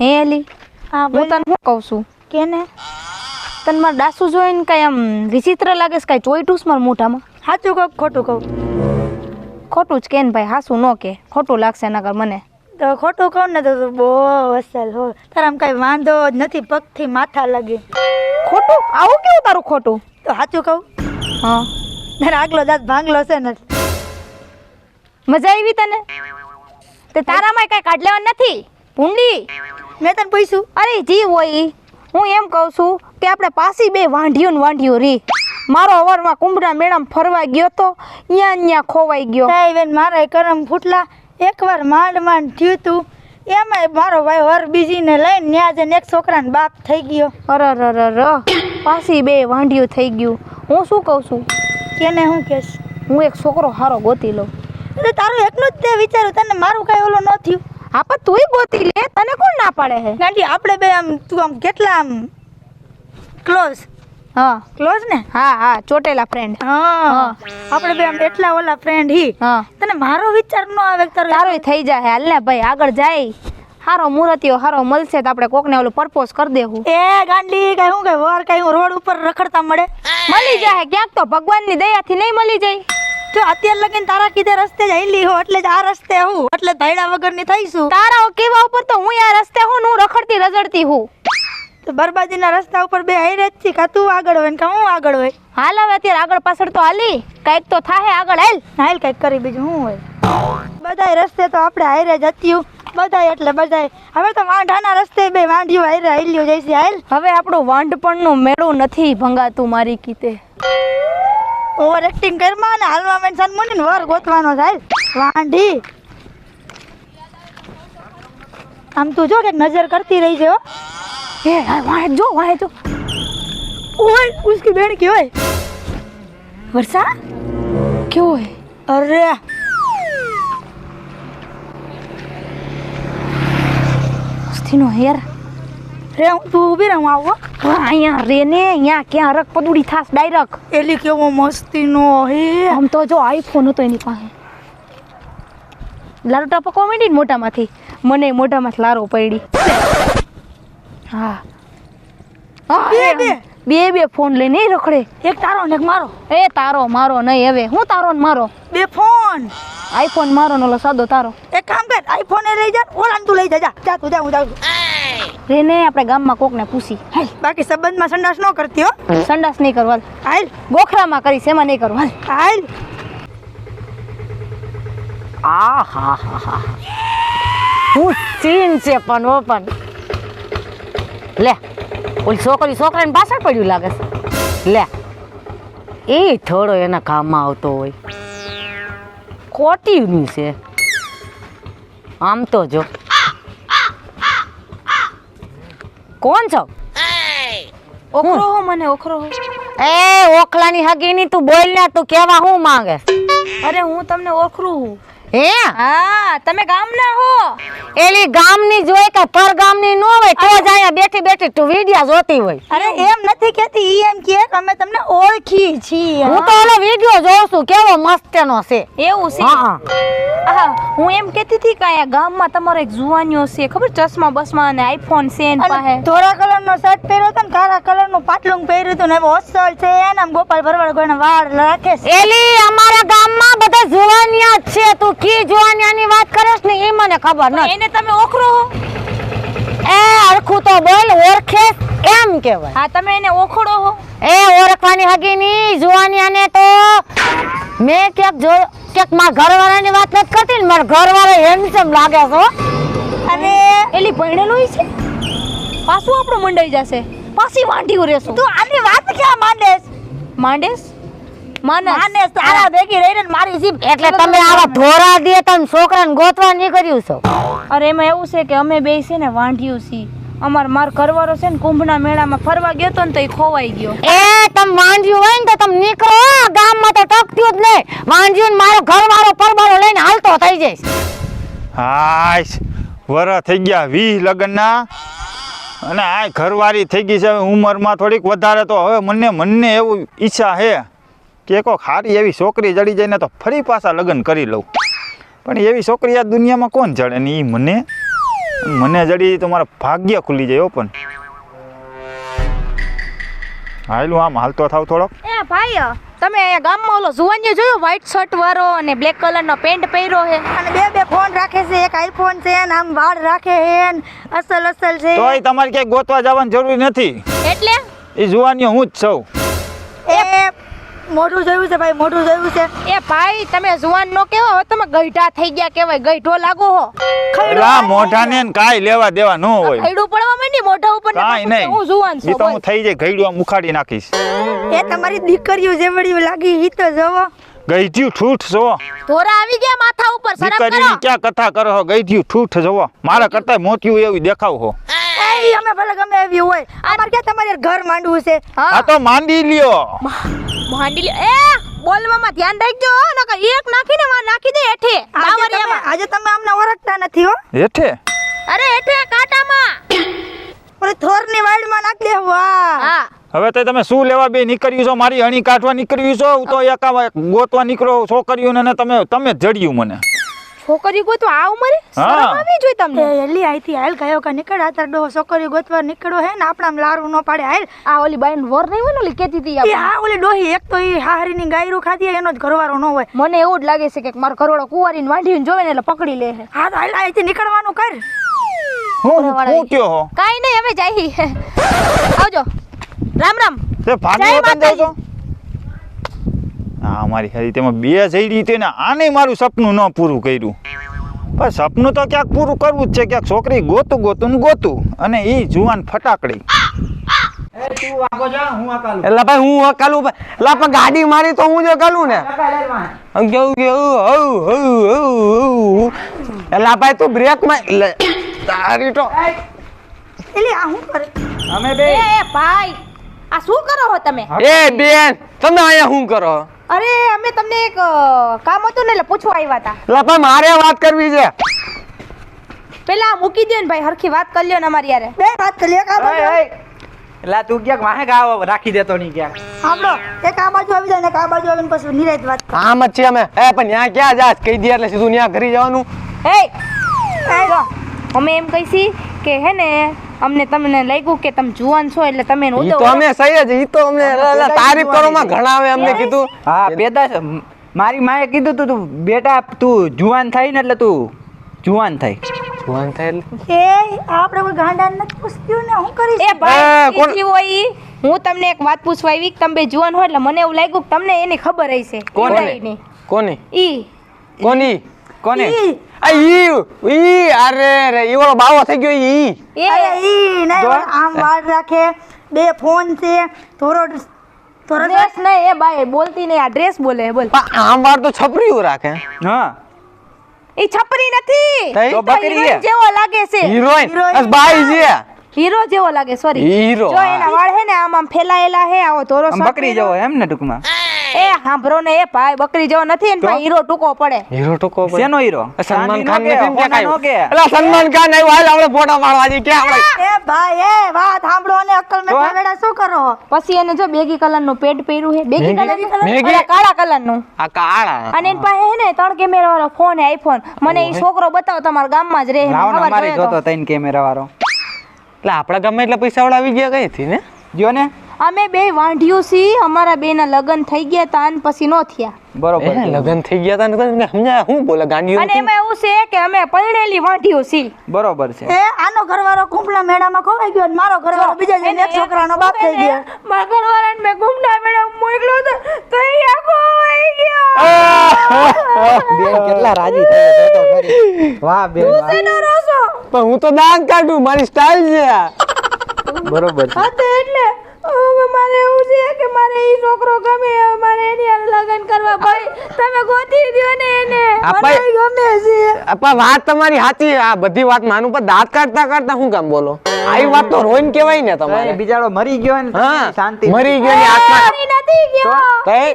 હે એલી? હા હું તને શું કહું છું? કેને? તને મારા દાસુ જોઈને કઈ આમ વિચિત્ર લાગે છે કઈ ચોઈટું મારા મોઢામાં? સાચું કહું ખોટું કહું? ખોટું જ કે ને ભાઈ હાસું ન કે. ખોટું લાગશે નકર મને. તો ખોટું કહું ને તો તું બહુ અસલ હો. તારા આમ કઈ વાંધો જ નથી પગથી માથા લાગે. ખોટું? આવું કેવું તારું ખોટું? તો સાચું કહું? હા. તારા આગલો દાંત ભાંગલો છે ને. મજા આવી તને? તે તારામાં કઈ કાઢ લેવાનું નથી. ભૂંડી. મેં તને પૂછ્યું અરે જી હોય. હું એમ કહું છું કે આપણે પાસી બે વાંઢિયું ને વાંઢિયું રી મારો અવારમાં કુંભના મેળામાં ફરવા ગયો તો ત્યાં ત્યાં ખોવાઈ ગયો. બેન મારા કરમ ફૂટલા એકવાર માંડ માંડ થયું તું. એમાંય મારો ભાઈ વર બીજીને લઈને ન્યા જઈને એક છોકરાને બાપ થઈ ગયો. અરરરર પાસી બે વાંઢિયું થઈ ગયું. હું શું કહું છું? કેને હું કહેશ? હું એક છોકરો હારો ગોતી લઉં. એટલે તારું એકલું જ તે વિચાર્યું તને મારું કાંઈ ઓલું ન થયું? હા પણ તુંય ગોતી લે તને કોણ ના પાડે હે? ગાંડી આપણે બે આમ તું આમ કેટલા આમ ક્લોઝ હા. ક્લોઝ ને? હા હા ચોટેલા ફ્રેન્ડ હા. આપણે બે આમ એટલા ઓલા ફ્રેન્ડ હી. હા. તને મારો વિચાર ન આવે તારો તારોય થઈ જાય હાલ ને ભાઈ આગળ જાય. હારો મુરતીઓ હારો મળશે તો આપણે કોકને ઓલું પરપોઝ કરી દેવું. એ ગાંડી કઈ હું કઈ વર કઈ હું રોડ ઉપર રખડતા મળે? મળી જાય ક્યાંક તો ભગવાનની દયાથી નહીં મળી જાય. જો અત્યાર લગીન તારા કીધે રસ્તે જ હાલી હો, એટલે જ આ રસ્તે હું, એટલે ભાઈડા વગરની થઈશું તારા કેવા ઉપર તો હું આ રસ્તે હું હું રખડતી રઝડતી હું. તો બરબાદીના રસ્તા ઉપર બે હાઈ જ છી, કા તું આગળ હોય ને કા હું આગળ હોય? હાલ હવે અત્યારે આગળ પાછળ તો હાલી, કંઈક તો થાહે આગળ, હાલ. હાલ કંઈક કરી બીજું શું હોય? બધાય રસ્તે તો આપણે હાઈરે જતીયું બધાય એટલે બધાય. હવે તો વાંઢાના રસ્તે બે વાંઢિયું હાઈરે હાલ્યું જઈશે, હાલ. હવે આપણું વાંઢપણનું મેળું નથી ભંગાતું મારી કીતે. ઓવર એક્ટિંગ કરમાં ને હાલવા મેન્શન મને વર ગોતવાનો થાય વાંઢી. આમ તું જો કે નજર કરતી રહી છે હે. વાંહે જો વાંહે જો. ઓય, ઉસકી બેન કેવો હોય વર્ષા, કેવો હે? અરે. સ્થિનો યાર રે તું ઊભી રહે આવો અહીંયા રે ને અહીંયા ક્યાં રક પદુડી થાસ ડાયરેક્ટ. એલી કેવો મસ્તીનો હે. આમ તો જો આઈફોન હતો એની પાસે. લારો ટપકવા કોમેડી મોટામાંથી મને મોઢામાંથી લારો પડી. હા. બે, બે. બે બે ફોન લઈને રખડે. એક તારો ને એક મારો. એ તારો મારો નહીં હવે. હું તારો ને મારો? બે ફોન. આઈફોન મારો ને ઓલો સાદો તારો. એક કામ કર આઈફોન એ લઈ જા ઓલા તું લઈ જા જા. તું જા હું જાઉં છું. રે ને આપણે ગામમાં કોકને પૂછી. હાલ. બાકી સંબંધમાં સંડાસ ન કરતી હો. સંડાસ નહીં કરવા હાલ. ગોખરામાં કરીશ એમાં નહીં કરવા હાલ. આ હા હા હા. હું સીન છે પણ ઓ પણ. લે ઓલી છોકરી છોકરાને પાછળ પડ્યું લાગે છે. લે એ થોડો એના કામમાં આવતો હોય. ખોટી છે. આમ તો જો. કોણ છો? ઓખરો હો? મને ઓખરો હો. એ ઓખલાની હગીની તું બોલ ને તું કેવા હું માંગે? અરે હું તમને ઓખરું હું. હે? હા તમે ગામના હો. એલી ગામની જોઈ કે પર ગામની નો હોય તો જ અહીંયા બેઠી બેઠી તું વિડિયા જોતી હોય. અરે એમ નથી કેતી ઈ એમ કે કે અમે તમને ઓળખી છીએ. હું તો ઓલો વિડિયો જોઉં છું કેવો મસ્ત એનો છે. એવું છે? હા હા. હું એમ કહેતી હતી કે અહીંયા ગામમાં તમારો એક જુવાનીઓ છે ખબર? ચશ્મા બસમા અને આઈફોન છે એની પાસે. ધોળા કલરનો શર્ટ પહેર્યો હતો ને કાળા કલરનું પાટલું પહેર્યું હતું ને એવો હોસ્ટેલ છે એના ગોપાલ ભરવાડ કોઈને વાળ રાખે છે. એલી અમારા ગામમાં બધા જુવાનિયા જ છે. તું કી જુવાનિયાની વાત કરસ ને એ મને ખબર નથી. એને તમે ઓખરો એ અરખું તો બોલ ઓળખે એમ કહેવાય. હા તમે એને ઓખડો હો. એ ઓળખવાની હગીની જુવાનિયાને તો મેં ક્યાંક જો ક્યાંક મારા ઘરવાળાની વાત નથી કરતી ને મારા ઘરવાળા હેન્ડસમ લાગે છો. અને એલી ભણેલો છે? પાછું આપણું મંડાઈ જશે. પાછી વાંઢી રહેશું. તું આની વાત ક્યાં માંડેસ માંડેસ માનસ માનેસ તારા ભેગી રહીને મારી જીભ એટલે તમે આવા ઢોરા દે તમે છોકરાને ગોતવા નીકળ્યું છો. અરે એમાં એવું છે કે અમે બે છે ને વાંઢ્યું છીએ. અમાર માર ઘરવાળો છે ને કુંભના મેળામાં ફરવા ગયો તો ને તો એ ખોવાઈ ગયો. એ તમે વાંઢ્યું હોય ને તો તમે નીકળો ગામમાં તો ટકતું જ નહીં. વાંઢ્યું ને મારો ઘરવાળો પરવાળો લઈને હાલતો થઈ જઈશ હાશ. વર થઈ ગયા વીસ લગ્નના. અને આ ઘરવાળી થઈ ગઈ છે. ઉંમરમાં થોડીક વધારે તો હવે મને મને એવું ઈચ્છા છે. કે કોક હારી એવી છોકરી જડી જાય ને તો ફરી પાછા લગ્ન કરી લઉં. પણ એવી છોકરી આ દુનિયામાં કોણ જડે ને એ મને? મને જડી તમારા ભાગ્ય ખુલી જાય હો પણ. હાલું આમ હાલતો થાવ થોડોક. એ ભાઈ તમે અહીંયા ગામમાં ઓલો જુવાનીએ જોયો? વ્હાઈટ શર્ટ વાળો અને બ્લેક કલરનો પેન્ટ પહેર્યો છે. અને બે બે ફોન રાખે છે. એક આઈફોન છે ને આમ વાળ રાખે છે ને અસલ અસલ છે. તોય તમારે ક્યાંય ગોતવા જવાની જરૂર નથી. એટલે? એ જુવાનીઓ હું જ છું. એ મોઢું જોયું છે ભાઈ મોઢું જોયું છે. એ ભાઈ તમે જુવાન નો કેવો? હવે તમે ગઈઢા થઈ ગયા કેવાય ગઈઢો લાગો હો. એલા મોઢાને ને કાઈ લેવા દેવા ન હોય. ખૈડું પડવા માંડી મોઢા ઉપર કાંઈ નહીં. હું જુવાન છું તો હું થઈ જાય ઘઈડું મુખાડી નાખીશ. એ તમારી દીકરીઓ જેવડી લાગી હી તો જવો. ગઈઢ્યું ઠૂઠ જો ધોરા આવી ગયા માથા ઉપર શરમ કરો. દીકરીની ક્યાં કથા કરો છો ગઈઢ્યું ઠૂઠ જોવો. મારા કરતા મોતિયું એવું દેખાવ હો. એ અમે ભલે ગમે એવી હોય. અમાર ક્યાં તમારે ઘર માંડવું છે? આ હા તો માંડી લ્યો. માંડી લ્યો. એ બોલવામાં ધ્યાન રાખજો નકર એક નાખીને વા નાખી દે હેઠે. આજે તમે બાવરિયામાં આજે તમે અમને ઓળખતા નથી હો. હેઠે? અરે હેઠે કાંટામાં. ઓલી થોરની વાડમાં નાખી દે. વાહ. હા. હવે તો તમે શું લેવા બે નીકળ્યું છો? મારી અણી કાઢવા નીકળ્યું છો? હું તો એકા ગોતવા નીકળો છોકરીઓને ને તમે તમે જડ્યું મને. છોકરી ગોતવા આ ઉંમરે? હા. શરમ આવી જોઈએ તમને? એલી આઈથી હાલ ગયો કે નીકળ આ તાર ડોહો છોકરીઓ ગોતવા નીકળ્યો હે ને આપણા લારું ન પાડે. હાલ. આ ઓલી બાઈ વર નહીં હોય ને ઓલી કેતી હતી એ હા ઓલી ડોહી એક તો ઈ હાહરીની ગાયરું ખાધી એનો જ ઘરવાળો ન હોય. મને એવું જ લાગે છે કે મારો ઘરવાળો કુંવારીને વાંઢીને જોવે ને એટલે પકડી લે છે. હા તો હાલ અહીંથી નીકળવાનું કર. હું હું કયો હો? કાઈ નહીં અમે જઈએ આવજો. રામ રામ. તે ભાગી જય જાવ છો હા મારી હારી તેમાં બે જઈ હતી ને આને મારું સપનું ન પૂરું કર્યું. પણ સપનું તો ક્યાંક પૂરું કરવું જ છે ક્યાંક છોકરી ગોતું ગોતું ને ગોતું અને એ જુવાન ફટાકડી. એટલે ભાઈ હું હકાલું એટલે પણ ગાડી મારી તો હું જ હકાલું ને? કેવું કેવું હઉ હઉ હઉ હઉ એટલે ભાઈ તું બ્રેકમાં તારી તો એલી આ હું કરે? એ એ ભાઈ આ શું કરો છો તમે? એ બેન તમે અહીંયા શું કરો? અરે અમે તમને એક કામ હતું ને એટલે પૂછવા આવ્યા હતા. પણ મારે વાત કરવી છે. પેલા મૂકી દે ને ભાઈ હરખી વાત કરી લ્યો ને અમારી યારે બે વાત કરી એક આ બાજુ એટલે તું ક્યાંક વાહે ગાવ રાખી દેતો નહીં ક્યાંક. સાંભળો એક આ બાજુ આવી જાય ને એક આ બાજુ આવીને પછી નિરાત વાત કર. આમ જ છે અમે. એ પણ ત્યાં ક્યાં જાસ કહી દે એટલે સીધું ત્યાં ઘરી જવાનું. એ અમે એમ કહીશી કે હે ને અમને તમને લાગ્યું કે તમે જુવાન છો એટલે તમે એને તો અમે સહી જ ઈ તો અમને તારીફ કરવામાં ઘણા આવે અમને કીધું. હા પેદા મારી માએ કીધું તું તું બેટા તું જુવાન થઈ ને એટલે તું જુવાન થઈ જુવાન થાય એટલે? એ આપણે કોઈ ગાંડા નથી પૂછ્યું ને હું કરીશ? એ ભાઈ કોણ- હોય ઈ, હું તમને એક વાત પૂછવા આવી કે તમે જુવાન હોય એટલે મને એવું લાગ્યું કે તમને એની ખબર હશે. કોને? કોને કોની? ઈ. કોની? કોને? ઈ. આ ઈ ઈ અરે રે ઈ ઓલો બાવો થઈ ગયો ઈ. એ ઈ નહીં આમ વાળ રાખે. બે ફોન છે. થોડો થોડો ડ્રેસ નહીં એ બાય બોલતી નહીં આ ડ્રેસ બોલે બોલ. આમ વાળ તો છપરીઓ રાખે. હા. ઈ છપરી નથી. તો બકરી છે. જેવો લાગે છે. હિરોઈન. બસ બાઈ છે. હીરો જેવો લાગે સોરી હીરો, જો એના વાળ હે ને આમ આમ ફેલાયેલા હે આવો થોરો બકરી જેવો એમ ને ટૂંકમાં. એ સાંભળો ને એ ભાઈ બકરી જેવો નથી ને? ભાઈ હીરો ટૂંકો પડે. હીરો ટૂંકો પડે. શેનો હીરો? સલમાન ખાન નથી કે? ક્યાં એટલે સલમાન ખાન આવ્યો હાલ આપણે ફોટો મારવા જઈએ કે આપણે? એ ભાઈ એ વાત સાંભળો ને અક્કલ મે મેં શું કરો? પછી એને જો બેગી કલરનું પેટ પહેર્યું હે બેગી કલર બેગી કાળા કલરનું. આ કાળા. અને એન પાસે હે ને ત્રણ કેમેરા વાળો ફોન હે આઈફોન મને ઈ છોકરો બતાવો તમારા ગામમાં જ રહે લાવો ને ખબર જોતો તો. કેમેરા વાળો. એટલે આપણા ગામમાં એટલે પૈસા વાળા આવી ગયા કઈ થી ને? જો ને અમે બે વાંઢિયું સી અમારા બે ના લગ્ન થઈ ગયા તા અને પછી નો થયા. બરોબર લગ્ન થઈ ગયા તા ને તને સમજાય હું બોલે ગાંડિયું અને એમાં એવું છે કે અમે પરણેલી વાંઢિયું સી બરોબર છે. એ આનો ઘરવાળો કુંપલા મેળામાં ખોવાઈ ગયો અને મારો ઘરવાળો બીજા જઈને એક છોકરાનો બાપ થઈ ગયો. મારા ઘરવાળાને મેં ગુમડા મેળા મોકલો તો તો એ આખો હોઈ ગયો. બેન કેટલા રાજી થઈ તો ખરી. વાહ બેન તું સેનો રોસો? પણ હું તો દાંત કાઢું મારી સ્ટાઇલ છે આ. બરોબર છે. હા તો એટલે. એવું મારે ઈ છોકરો ગમે હવે મારે એની હારે લગન કરવા ભાઈ. તમે ગોતી દ્યો ને એને. આ મને ગમે છે. આ વાત તમારી સાચી આ બધી વાત માનું પર દાંત કાઢતા કાઢતા હું કામ બોલો? આવી વાત તો રોઈન કહેવાય ને તમારે. બિચારો મરી ગયો ને હા શાંતિ મરી ગયો ને આત્મા મરી નથી ગયો.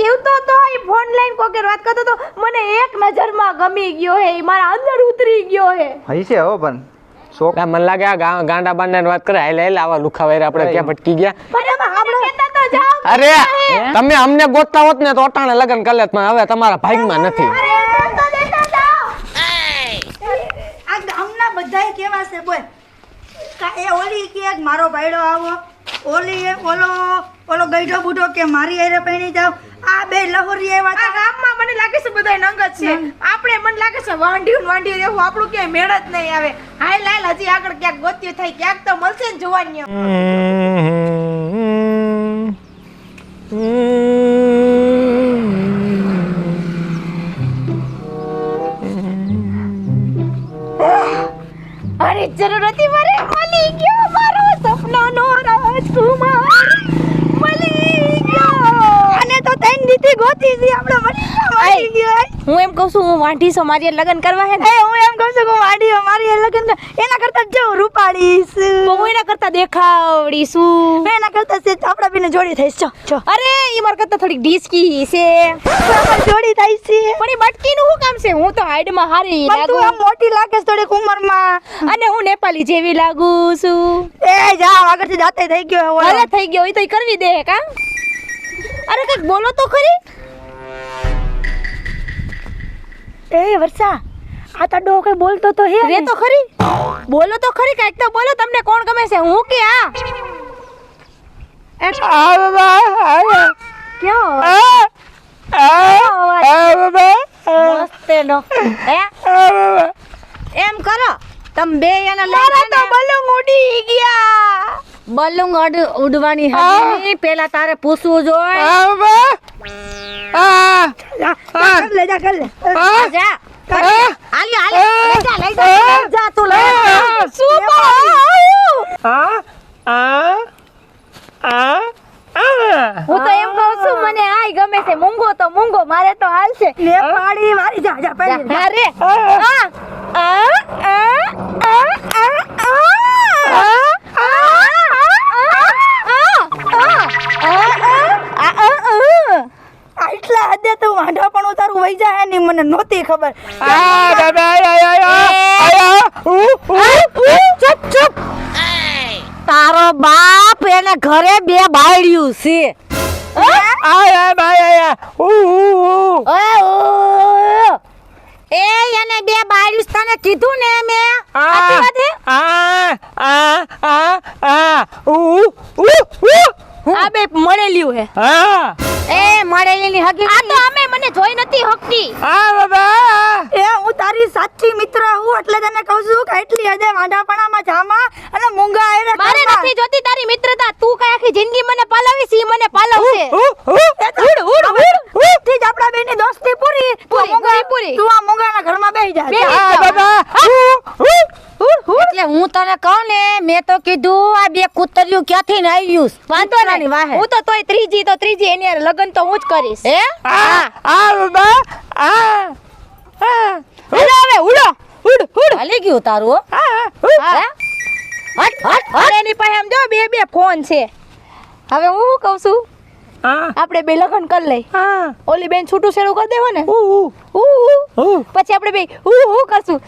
જીવતો તો એ ફોન લાઈન કોકે વાત કરતો તો મને એક નજરમાં ગમી ગયો હે મારા અંદર ઉતરી ગયો હે. હઈ છે હો પણ શોખ મને લાગે આ ગાંડા બાંડા વાત કરે હાલ હાલ આવા લુખા વાયરા આપણે ક્યાં ભટકી ગયા? પણ આપણે અરે તમે અમને ગોતતા હોત ને તો અટાણે લગન કરી લેત પણ હવે તમારા ભાગમાં નથી. આ બધાય કેવા છે બોલ. એ ઓલી કે મારો ભાઈડો આવો. ઓલી ઓલો ઓલો ગઈઢો બુઢો કે મારી હારે પૈણી જાવ. આ બે લહોરી આ આવ્યા ગામમાં મને લાગે છે બધા નંગત છે. આપણે મને લાગે છે વાંઢિયું ને વાંઢિયું રહેવું આપણું ક્યાંય મેળ જ નહીં આવે. હાય લાલ હજી આગળ ક્યાંક ગોત્યું થાય ક્યાંક તો મળશે ને જોવાની અરે જરૂર હતી મારે મળી ગયો મારો સપનાનો રાજકુમાર. મળી ગયો. અને તો તૈન દીધી ગોતી છે આપણે મળી ગયા. હું એમ કહું છું હું વાઢી છું મારી લગ્ન કરવા હે ને. હું એમ કહું છું હું વાઢી છું મારી લગ્ન એના કરતા જો રૂપાડીશ હું એના કરતા દેખાવડીશું. એના કરતા છે આપણા બીને જોડી થઈશ. છો છો અરે ઈ માર કરતા થોડીક ડીસકી છે. જોડી થાય છે. પણ એ બટકીનું શું કામ છે? હું તો હાઈડમાં હારી પણ તું આમ મોટી લાગે છે થોડીક ઉંમરમાં. અને હું નેપાલી જેવી લાગુ છું. એ જા આગળથી જાતે થઈ ગયો હવે અરે થઈ ગયો એ તો કરવી દે કા? અરે કંઈક બોલો તો ખરી. એ વર્ષા આ તો ડો કઈ બોલતો તો હે રે તો ખરી. બોલો તો ખરી કંઈક તો બોલો તમને કોણ ગમે છે? હું કે આ? ક્યો મસ્ત એમ કરો. તમે બે એના તો લઈને ઉડી ગયા. બલૂંગ ઉડવાની હતી પેલા તારે પૂછવું જોઈએ જા, જા, કર જા કર લે જા હાલ્યો હાલ્યો જા લઈ જા જા તું લઈ જા. શું હું તો એમ કહું છું મને આય ગમે છે મૂંગો તો મૂંગો મારે તો હાલશે નેપાળી મારી જા જા પહેરી હા આ આ આ આ આ આ હદે તો વાંઢા પણ ઉતારું વહી જાય ની મને નહોતી ખબર ચૂપ ચૂપ તારો બાપ એને ઘરે બે બાળ્યું છે ઓય, ઉ એ એને બે બાળ્યું છે તને કીધું ને મેં આ આ આ આ બે મળેલ્યું હે. હા? એ મળેલી હકી આ તો અમે મને જોઈ નથી હકતી. આ સાચી મિત્ર એટલે તને કહું છું કે એટલી હદે વાંઢાપણામાં જામા અને મૂંગા આયરે મારે નથી જોતી તારી મિત્રતા તું કઈ આખી જિંદગી મને પાલવીશ સી મને પાલવશે ઉડ ઉડ ઉડ આજથી જ આપણા બેની દોસ્તી પૂરી તું પૂરી, મૂંગા- પૂરી, પૂરી. તું આ મૂંગાના ઘરમાં બેહી જા. જા. એટલે હું તને કહું ને મેં તો કીધું આ બે કૂતર્યું ક્યાંથી ને આવ્યું વાંધો નહીં હું તો તોય ત્રીજી તો ત્રીજી એની લગન તો હું જ કરીશ હે હા હવે ઉડો ઉડ હુડ. હલે ગયું તારું હા. હે? હટ હટ હટ. એની પાસે આમ જો બે બે ફોન છે. હવે હું શું કહું છું? આપણે બે લગન કરી લઈ. ઓલી બેન છૂટું છેડું કરી દેવો ને. પછી આપણે બે હું હું કરશું.